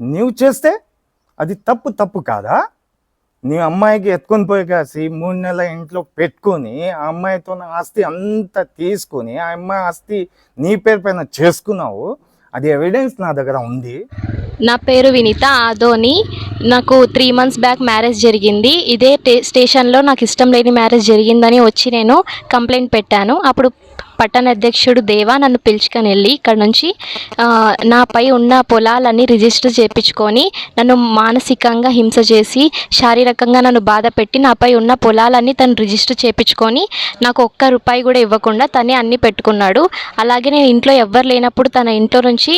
నీవు చేస్తే అది తప్పు తప్పు కాదా? నీ అమ్మాయికి ఎత్తుకొని పోయి కాసి మూడు నెలల ఇంట్లో పెట్టుకొని ఆ అమ్మాయితో ఆస్తి అంతా తీసుకొని ఆ అమ్మాయి ఆస్తి నీ పేరు పైన చేసుకున్నావు అది ఎవిడెన్స్ నా దగ్గర ఉంది. నా పేరు వినీత ఆదోని. నాకు త్రీ మంత్స్ బ్యాక్ మ్యారేజ్ జరిగింది. ఇదే స్టేషన్లో నాకు ఇష్టం లేని మ్యారేజ్ జరిగిందని వచ్చి నేను కంప్లైంట్ పెట్టాను. అప్పుడు పట్టణ అధ్యక్షుడు దేవా నన్ను పిలుచుకొని వెళ్ళి ఇక్కడ నుంచి నాపై ఉన్న పొలాలన్నీ రిజిస్టర్ చేయించుకొని నన్ను మానసికంగా హింస చేసి శారీరకంగా నన్ను బాధ పెట్టి నాపై ఉన్న పొలాలన్నీ తను రిజిస్టర్ చేయించుకొని నాకు ఒక్క రూపాయి కూడా ఇవ్వకుండా తనే అన్ని పెట్టుకున్నాడు. అలాగే నేను ఇంట్లో ఎవ్వరు లేనప్పుడు తన ఇంట్లో నుంచి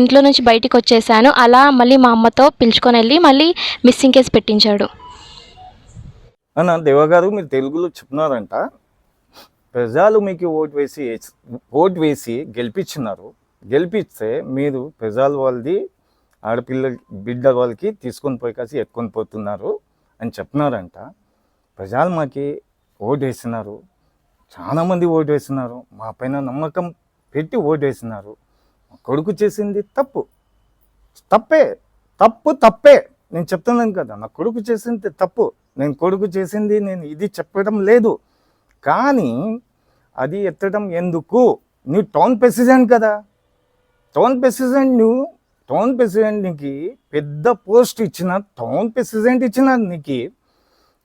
ఇంట్లో నుంచి బయటికి వచ్చేసాను. అలా మళ్ళీ మా అమ్మతో పిలుచుకొని వెళ్ళి మళ్ళీ మిస్సింగ్ కేసు పెట్టించాడు. అన్న దేవగారు మీరు తెలుగులో చెప్తున్నారంట. ప్రజలు మీకు ఓటు వేసి ఓటు వేసి గెలిపించినారు. గెలిపిస్తే మీరు ప్రజల వాళ్ళది ఆడపిల్ల బిడ్డ వాళ్ళకి తీసుకొని పోయి కాసి ఎత్తుకొని పోతున్నారు అని చెప్తున్నారంట ప్రజలు మాకి ఓటు వేసినారు. చాలామంది ఓటు వేసినారు. మా పైన నమ్మకం పెట్టి ఓటు వేసినారు. మా కొడుకు చేసింది తప్పు. తప్పే. తప్పు తప్పే. నేను చెప్తున్నాను కదా నా కొడుకు చేసింది తప్పు. నేను కొడుకు చేసింది నేను ఇది చెప్పడం లేదు. కానీ అది ఎత్తడం ఎందుకు? నువ్వు టౌన్ ప్రెసిడెంట్ కదా. టౌన్ ప్రెసిడెంట్ నువ్వు టౌన్ ప్రెసిడెంట్కి పెద్ద పోస్ట్ ఇచ్చిన టౌన్ ప్రెసిడెంట్ ఇచ్చిన నీకు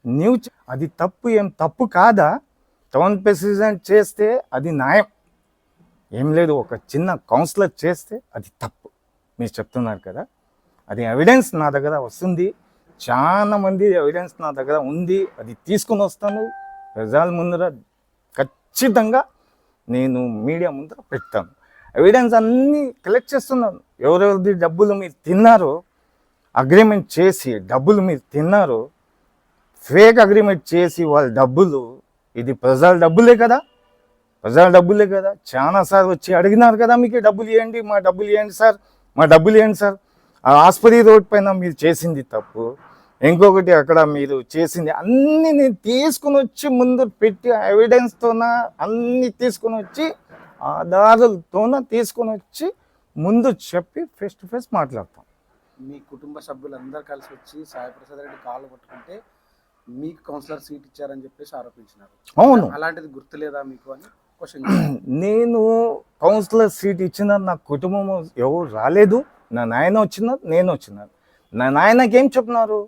నువ్వు అది తప్పు ఏం తప్పు కాదా? టౌన్ ప్రెసిడెంట్ చేస్తే అది న్యాయం. ఏం లేదు ఒక చిన్న కౌన్సిలర్ చేస్తే అది తప్పు. మీరు చెప్తున్నారు కదా. అది ఎవిడెన్స్ నా దగ్గర వస్తుంది. చాలా మంది ఎవిడెన్స్ నా దగ్గర ఉంది. అది తీసుకుని వస్తాను. ప్రజల ముందర ఖచ్చితంగా నేను మీడియా ముందర పెడతాను. ఎవిడెన్స్ అన్నీ కలెక్ట్ చేస్తున్నాను. ఎవరెవరిది డబ్బులు మీరు తిన్నారో అగ్రిమెంట్ చేసి డబ్బులు మీరు తిన్నారో ఫేక్ అగ్రిమెంట్ చేసి వాళ్ళ డబ్బులు ఇది ప్రజల డబ్బులే కదా? ప్రజల డబ్బులే కదా? చాలా సార్ వచ్చి అడిగినారు కదా మీకు డబ్బులు ఇవ్వండి మా డబ్బులు ఇవ్వండి సార్? మా డబ్బులు ఇవ్వండి సార్? ఆ ఆస్పత్రి రోడ్ పైన మీరు చేసింది తప్పు. ఇంకొకటి అక్కడ మీరు చేసింది అన్ని నేను తీసుకుని వచ్చి ముందు పెట్టి ఎవిడెన్స్తోన అన్ని తీసుకుని వచ్చి ఆధారాలతోన తీసుకుని వచ్చి ముందు చెప్పి ఫేస్ టు ఫేస్ మాట్లాడతాం. మీ కుటుంబ సభ్యులందరూ కలిసి వచ్చి సాయిప్రసాద్ రెడ్డి కాళ్ళు పట్టుకుంటే మీకు కౌన్సిలర్ సీట్ ఇచ్చారని చెప్పేసి ఆరోపించినారు. అవును. అలాంటిది గుర్తులేదా మీకు అని క్వశ్చన్ నేను కౌన్సిలర్ సీట్ ఇచ్చిన నా కుటుంబం ఎవరు రాలేదు. నా నాయన వచ్చిన నేను వచ్చిన నా నాయనకి ఏం చెప్తున్నారు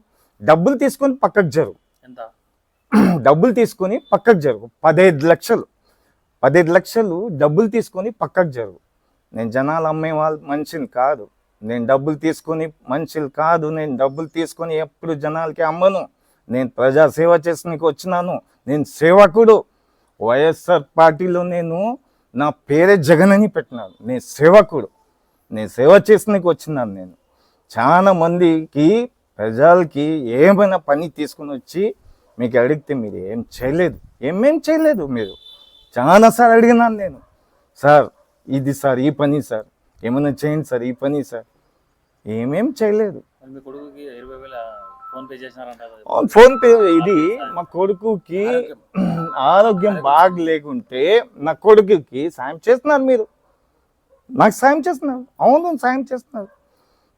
డబ్బులు తీసుకొని పక్కకు జరుగు ఎంత? డబ్బులు తీసుకొని పక్కకు జరుగు పదహైదు లక్షలు. పదహైదు లక్షలు డబ్బులు తీసుకొని పక్కకు జరుగు నేను జనాలు అమ్మే వాళ్ళ మనిషిని కాదు. నేను డబ్బులు తీసుకొని మనుషులు కాదు. నేను డబ్బులు తీసుకొని ఎప్పుడు జనాలకి అమ్మను. నేను ప్రజా సేవ చేసడానికి వచ్చినాను. నేను సేవకుడు. వైఎస్ఆర్ పార్టీలో నేను నా పేరే జగన్ అని పెట్టినాను. నేను సేవకుడు. నేను సేవ చేసడానికి వచ్చినాను నేను. చాలా మందికి ప్రజలకి ఏమైనా పని తీసుకుని వచ్చి మీకు అడిగితే మీరు ఏం చేయలేదు. ఏమేం చేయలేదు మీరు? చాలాసార్లు అడిగినాను నేను. సార్ ఇది సార్ ఈ పని సార్. ఏమైనా చేయండి సార్ ఈ పని సార్. ఏమేం చేయలేదు. ఫోన్ పే ఇది. మా కొడుకుకి ఆరోగ్యం. బాగలేకుంటే నా కొడుకుకి సాయం చేస్తున్నారు మీరు. నాకు సాయం చేస్తున్నారు. అవును సాయం చేస్తున్నారు.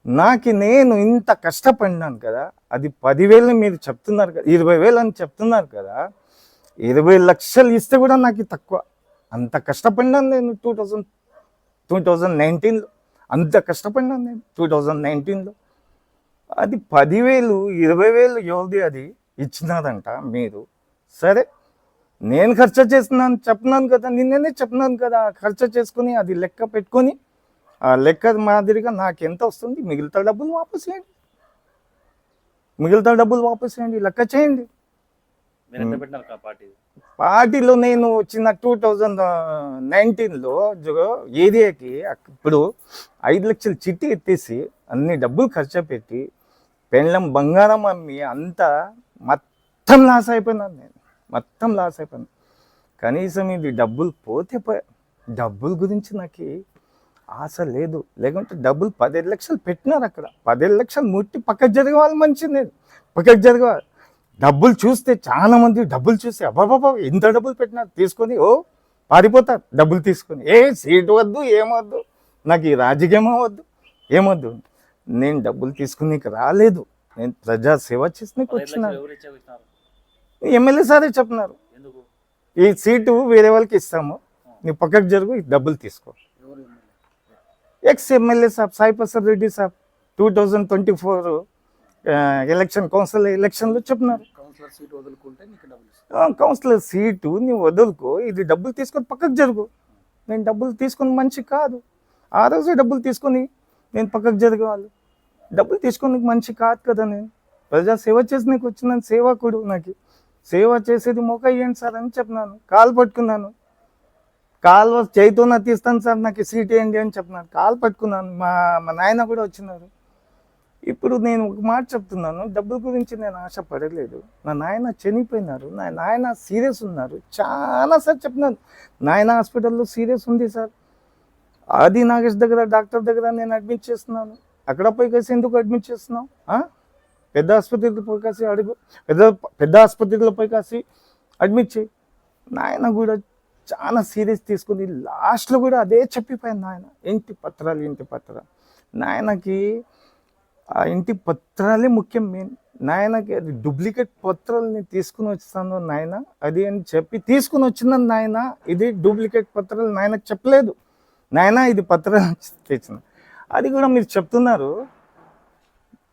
నాకు నేను ఇంత కష్టపడినాను కదా అది పదివేలు మీరు చెప్తున్నారు కదా ఇరవై వేలు అని చెప్తున్నారు కదా ఇరవై లక్షలు ఇస్తే కూడా నాకు తక్కువ. అంత కష్టపడినాను నేను టూ థౌజండ్ టూ థౌజండ్ నైన్టీన్లో. అంత కష్టపడినాను నేను టూ థౌజండ్ నైన్టీన్లో. అది పదివేలు ఇరవై వేలు ఎవరిది అది ఇచ్చినారంట మీరు. సరే నేను ఖర్చు చేస్తున్నాను చెప్తున్నాను కదా నిన్ననే చెప్తున్నాను కదా ఖర్చు చేసుకుని అది లెక్క పెట్టుకొని లెక్క మాదిరిగా నాకు ఎంత వస్తుంది మిగతా డబ్బులు వాపస్ చేయండి. మిగతా డబ్బులు వాపస్ చేయండి. లెక్క చేయండి. పార్టీలో నేను వచ్చిన టూ థౌజండ్ నైన్టీన్లో ఏరియాకి ఇప్పుడు ఐదు లక్షల చిట్టి ఎత్తేసి అన్ని డబ్బులు ఖర్చు పెట్టి పెళ్ళం బంగారం అమ్మి అంతా మొత్తం లాస్ అయిపోయినాను నేను. మొత్తం లాస్ అయిపోయాను కనీసం ఇది డబ్బులు పోతే పోయా డబ్బుల గురించి నాకు ఆశ లేదు. లేకుంటే డబ్బులు పదిహేను లక్షలు పెట్టినారు అక్కడ. పదిహేను లక్షలు ముట్టి పక్కకు జరగవాలి మంచిది నేను. పక్కకు జరగవాలి. డబ్బులు చూస్తే చాలా మంది డబ్బులు చూస్తే అబ్బాబాబా ఎంత డబ్బులు పెట్టినా తీసుకొని ఓ పారిపోతారు. డబ్బులు తీసుకొని. ఏ సీటు వద్దు ఏమొద్దు నాకు ఈ రాజకీయం వద్దు. ఏమొద్దు నేను డబ్బులు తీసుకునేకి రాలేదు. నేను ప్రజా సేవ చేసినకి వచ్చినాను. ఎమ్మెల్యే సారే చెప్తున్నారు ఎందుకు? ఈ సీటు వేరే వాళ్ళకి ఇస్తాము. నీ పక్కకు జరుగు ఈ డబ్బులు తీసుకో. ఎక్స్ ఎమ్మెల్యే సాబ్ సాయి ప్రసాద్ రెడ్డి సాబ్ two thousand twenty four election council ఎలక్షన్లో చెప్పినారు. కౌన్సిలర్ సీట్ నువ్వు వదులుకో. ఇది డబ్బులు తీసుకొని పక్కకు జరుగు. నేను డబ్బులు తీసుకొని మంచి కాదు. ఆ రోజే డబ్బులు తీసుకొని నేను పక్కకు జరగాలి. డబ్బులు తీసుకొని మంచి కాదు కదా నేను. ప్రజా సేవ చేసి నీకు వచ్చిన సేవకుడు నాకు. సేవ చేసేది మొక్క ఇవ్వండి సార్ అని చెప్పినాను. కాలు పట్టుకున్నాను. కాలు చేతితో తీస్తాను సార్ నాకు సీట్ ఏంటి అని చెప్పినారు. కాలు పట్టుకున్నాను. మా మా నాయన కూడా వచ్చినారు. ఇప్పుడు నేను ఒక మాట చెప్తున్నాను. డబ్బుల గురించి నేను ఆశపడలేదు. నా నాయన చనిపోయినారు. నా నాయన సీరియస్ ఉన్నారు. చాలా సార్ చెప్పినాను నాయన హాస్పిటల్లో సీరియస్ ఉంది సార్. ఆది నాగేష్ దగ్గర డాక్టర్ దగ్గర నేను అడ్మిట్ చేస్తున్నాను. అక్కడ పోయి కాసి ఎందుకు అడ్మిట్ చేస్తున్నావు? పెద్ద ఆసుపత్రిలో పోయి కాసి అడుగు. పెద్ద పెద్ద ఆసుపత్రిలో పోయి కాసి అడ్మిట్ చేయి. నాయన కూడా చాలా సీరియస్ తీసుకుని లాస్ట్లో కూడా అదే చెప్పిపోయాను నాయన ఇంటి పత్రాలు ఇంటి పత్రాలు. నాయనకి ఆ ఇంటి పత్రాలే ముఖ్యం మెయిన్ నాయనకి అది డూప్లికేట్ పత్రాలని తీసుకుని వచ్చాను నాయన అది అని చెప్పి తీసుకుని వచ్చిన నాయన ఇది డూప్లికేట్ పత్రాలు నాయనకు చెప్పలేదు. నాయన ఇది పత్రాలు తెచ్చిన. అది కూడా మీరు చెప్తున్నారు.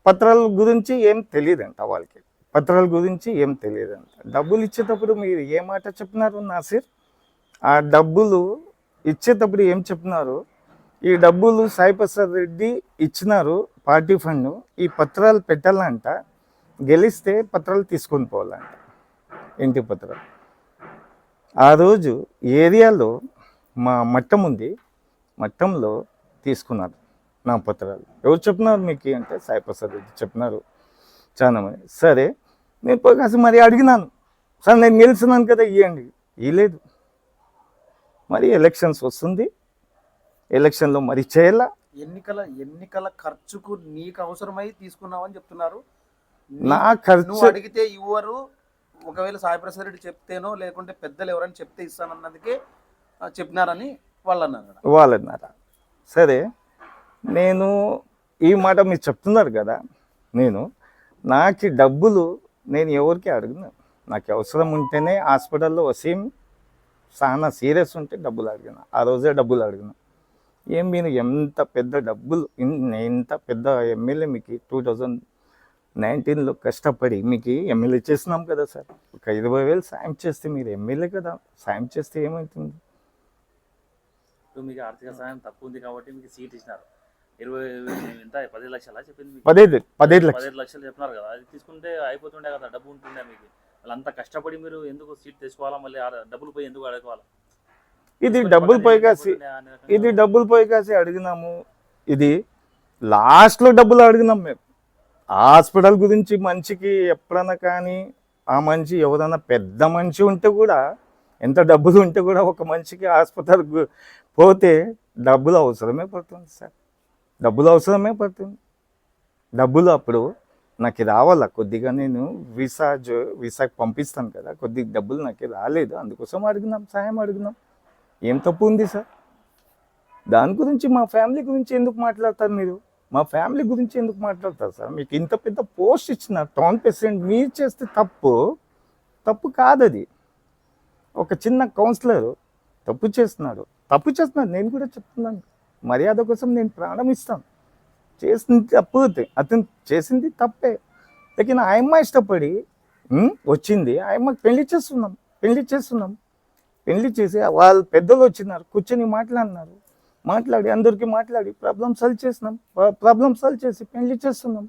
పత్రాల గురించి ఏం తెలియదంట వాళ్ళకి. పత్రాల గురించి ఏం తెలియదంట. డబ్బులు ఇచ్చేటప్పుడు మీరు ఏ మాట చెప్పినారు నాసిర్? ఆ డబ్బులు ఇచ్చేటప్పుడు ఏం చెప్పినారు ఈ డబ్బులు సాయిప్రసాద్ రెడ్డి ఇచ్చినారు పార్టీ ఫండ్ ఈ పత్రాలు పెట్టాలంట గెలిస్తే పత్రాలు తీసుకొని పోవాలంట ఇంటి పత్రాలు. ఆ రోజు ఏరియాలో మా మట్టం ఉంది మట్టంలో తీసుకున్నారు నా పత్రాలు. ఎవరు చెప్పినారు మీకు అంటే సాయిప్రసాద్ రెడ్డి చెప్పినారు. చాలా మంది. సరే నేను పోయి కాస్త మరి అడిగినాను. సార్ నేను గెలిచినాను కదా ఇవ్వండి ఇవ్వలేదు మరి ఎలక్షన్స్ వస్తుంది. ఎలక్షన్లో మరి చేయాలా? ఎన్నికల ఎన్నికల ఖర్చుకు నీకు అవసరమై తీసుకున్నావని చెప్తున్నారు. నా ఖర్చు అడిగితే ఇవ్వరు. ఒకవేళ సాయి ప్రసాద్ రెడ్డి చెప్తేనో లేకుంటే పెద్దలు ఎవరైనా చెప్తే ఇస్తానన్నదికే చెప్పినారని వాళ్ళు అన్నారు వాళ్ళన్నారా? సరే నేను ఈ మాట మీరు చెప్తున్నారు కదా నేను నాకు డబ్బులు నేను ఎవరికి అడిగినా. నాకు అవసరం ఉంటేనే హాస్పిటల్లో వసీం చాలా సీరియస్ ఉంటే డబ్బులు అడిగిన. ఆ రోజే డబ్బులు అడిగిన. ఏం మీరు ఎంత పెద్ద డబ్బులు ఎంత పెద్ద ఎమ్మెల్యే మీకు టూ థౌజండ్ నైన్టీన్లో కష్టపడి మీకు ఎమ్మెల్యే చేసినాం కదా సార్. ఒక ఇరవై వేలు సాయం చేస్తే మీరు ఎమ్మెల్యే కదా సాయం చేస్తే ఏమవుతుంది మీకు ఆర్థిక సహాయం తక్కువ ఉంది కాబట్టి మీకు సీట్ ఇచ్చినారు. ఇరవై ఎంత? పది లక్షలా చెప్పింది లక్షలు. పదిహేడు లక్షలు చెప్పినారు కదా. అది తీసుకుంటే అయిపోతుండే కదా డబ్బు ఉంటుండే మీకు. వాళ్ళంతా కష్టపడి మీరు ఎందుకు సీట్ తెచ్చుకోవాలా? మళ్ళీ డబ్బులు పోయి ఎందుకు అడగవాలా? ఇది డబ్బులు పోయి కాసి ఇది డబ్బులు పోయి కాసి అడిగినాము. ఇది లాస్ట్లో డబ్బులు అడిగినాం మేము. హాస్పిటల్ గురించి మనిషికి ఎప్పుడన్నా కానీ ఆ మనిషి ఎవరైనా పెద్ద మనిషి ఉంటే కూడా ఎంత డబ్బులు ఉంటే కూడా ఒక మనిషికి హాస్పిటల్ పోతే డబ్బులు అవసరమే పడుతుంది సార్. డబ్బులు అవసరమే పడుతుంది. డబ్బులు అప్పుడు నాకు రావాలా? కొద్దిగా నేను వీసా జో వీసాకి పంపిస్తాను కదా. కొద్దిగా డబ్బులు నాకు రాలేదు. అందుకోసం అడిగినాం సహాయం అడిగినాం ఏం తప్పు ఉంది సార్? దాని గురించి మా ఫ్యామిలీ గురించి ఎందుకు మాట్లాడతారు మీరు? మా ఫ్యామిలీ గురించి ఎందుకు మాట్లాడతారు సార్? మీకు ఇంత పెద్ద పోస్ట్ ఇచ్చిన టౌన్ ప్రెసిడెంట్ మీరు చేస్తే తప్పు. తప్పు కాదు అది ఒక చిన్న కౌన్సిలర్ తప్పు చేస్తున్నాడు. తప్పు చేస్తున్నాడు. నేను కూడా చెప్తున్నాను. మర్యాద కోసం నేను ప్రాణం ఇస్తాను. చేసింది తప్పు. అతను చేసింది తప్పే. లేకిన ఆయమ్మ ఇష్టపడి వచ్చింది. ఆయమ్మకి పెళ్ళి చేస్తున్నాం. పెళ్ళి చేస్తున్నాం. పెళ్ళి చేసి వాళ్ళు పెద్దలు వచ్చినారు. కూర్చొని మాట్లాడినారు. మాట్లాడి అందరికీ మాట్లాడి ప్రాబ్లం సాల్వ్ చేసినాం. ప్రాబ్లం సాల్వ్ చేసి పెళ్ళి చేస్తున్నాం.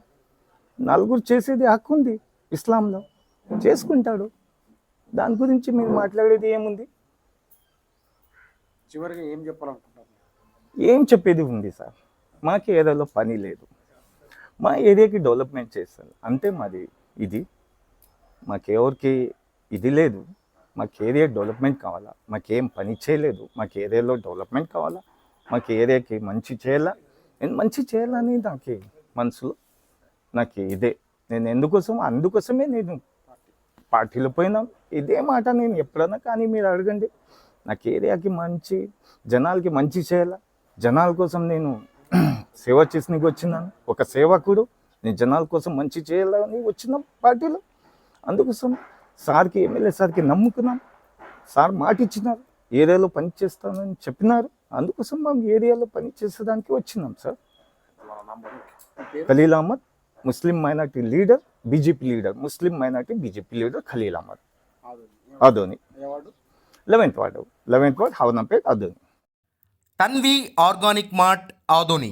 నలుగురు చేసేది హక్కు ఉంది ఇస్లాంలో. చేసుకుంటాడు. దాని గురించి మీరు మాట్లాడేది ఏముంది? చివరిగా ఏం చెప్పాలనుకుంటున్నారు? ఏం చెప్పేది ఉంది సార్? మాకు ఏరియాలో పని లేదు. మా ఏరియాకి డెవలప్మెంట్ చేస్తారు. అంతే మాది ఇది మాకెవరికి ఇది లేదు. మాకు ఏరియా డెవలప్మెంట్ కావాలా? మాకేం పని చేయలేదు. మాకు ఏరియాలో డెవలప్మెంట్ కావాలా? మాకు ఏరియాకి మంచి చేయాలా? నేను మంచి చేయాలని నాకు మనసులో నాకు ఇదే. నేను ఎందుకోసం? అందుకోసమే నేను పార్టీలో పోయినా. ఇదే మాట నేను ఎప్పుడన్నా కానీ మీరు అడగండి. నాకు ఏరియాకి మంచి జనాలకి మంచి చేయాలా? జనాల కోసం నేను సేవ చేసినకి వచ్చినాను ఒక సేవకుడు నేను జనాల కోసం మంచి చేయాలని వచ్చిన పార్టీలో. అందుకోసం సార్కి ఎమ్మెల్యే సార్కి నమ్ముకున్నాం సార్ మాట ఇచ్చినారు ఏరియాలో పని చేస్తానని చెప్పినారు. అందుకోసం మేము ఏరియాలో పని చేసేదానికి వచ్చినాం sir. Khalil Ahmed Muslim minority leader BJP leader Muslim minority BJP leader Khalil Ahmed. Adoni eleventh ward. Eleventh ward Havanampet Adoni Tanvi organic mart Adoni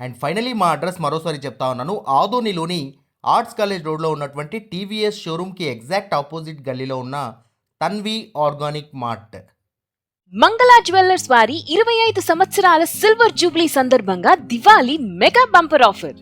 and finally మా అడ్రస్ మరోసారి చెప్తా ఉన్నాను. ఆదోనిలోని ఆర్ట్స్ కాలేజ్ రోడ్లో ఉన్నటువంటి టీవీఎస్ షోరూమ్కి ఎగ్జాక్ట్ ఆపోజిట్ గల్లీలో ఉన్న Tanvi organic mart. Mangala jewellers వారి ఇరవై ఐదు సంవత్సరాల సిల్వర్ జూబ్లీ సందర్భంగా దివాళీ మెగా బంపర్ ఆఫర్.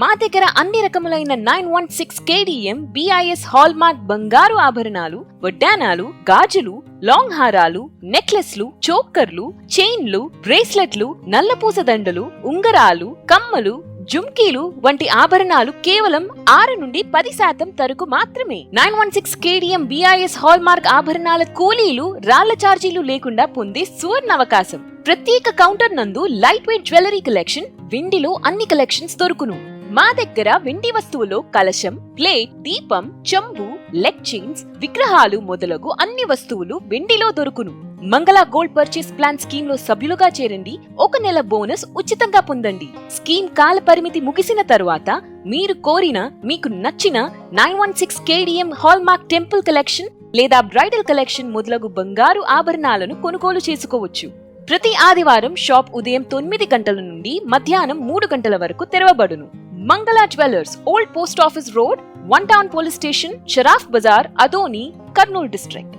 మా దగ్గర అన్ని రకములైన nine one six KDM BIS hallmark బంగారు ఆభరణాలు వడ్డానాలు గాజులు లాంగ్ హారాలు నెక్లెస్లు చోక్కర్లు చైన్లు బ్రేస్లెట్లు నల్లపూస దండలు ఉంగరాలు కమ్మలు జుమ్కీలు వంటి ఆభరణాలు కేవలం ఆరు నుండి పది శాతం తరకు మాత్రమే. Nine one six KDM BIS hallmark ఆభరణాల కూలీలు రాళ్ళ ఛార్జీలు లేకుండా పొందే సువర్ణ అవకాశం ప్రత్యేక కౌంటర్ నందు లైట్ వెయిట్ జ్యువెలరీ కలెక్షన్ వెండిలో అన్ని కలెక్షన్స్ దొరుకును. మా దగ్గర వెండి వస్తువులో కలశం ప్లేట్ దీపం చెంబు లెగ్ చైన్స్ విగ్రహాలు మొదలగు అన్ని వస్తువులు వెండిలో దొరుకును. మంగళ గోల్డ్ పర్చేస్ ప్లాన్ స్కీమ్లో సభ్యులుగా చేరండి. ఒక నెల బోనస్ ఉచితంగా పొందండి. స్కీమ్ కాల పరిమితి ముగిసిన తరువాత మీరు కోరిన మీకు నచ్చిన nine one six KDM hallmark temple collection లేదా బ్రైడల్ కలెక్షన్ మొదలగు బంగారు ఆభరణాలను కొనుగోలు చేసుకోవచ్చు. ప్రతి ఆదివారం షాప్ ఉదయం తొమ్మిది గంటల నుండి మధ్యాహ్నం మూడు గంటల వరకు తెరవబడును. Mangala jewellers old post office road one town police station Sharaf Bazaar Adoni Kurnool district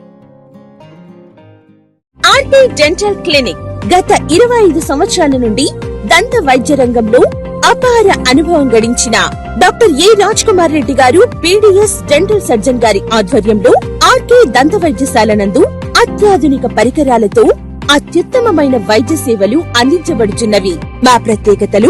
RT dental clinic గత ఇరవై ఐదు సంవత్సరాల నుండి దంత వైద్య రంగంలో అపార అనుభవం గడించిన డాక్టర్ ఏ రాజ్ కుమార్ రెడ్డి గారు పీడిఎస్ డెంటల్ సర్జన్ గారి ఆధ్వర్యంలో ఆర్కే దంత వైద్యశాల నందు అత్యాధునిక పరికరాలతో అత్యుత్తమమైన వైద్య సేవలు అందించబడుచున్నవి. మా ప్రత్యేకతలు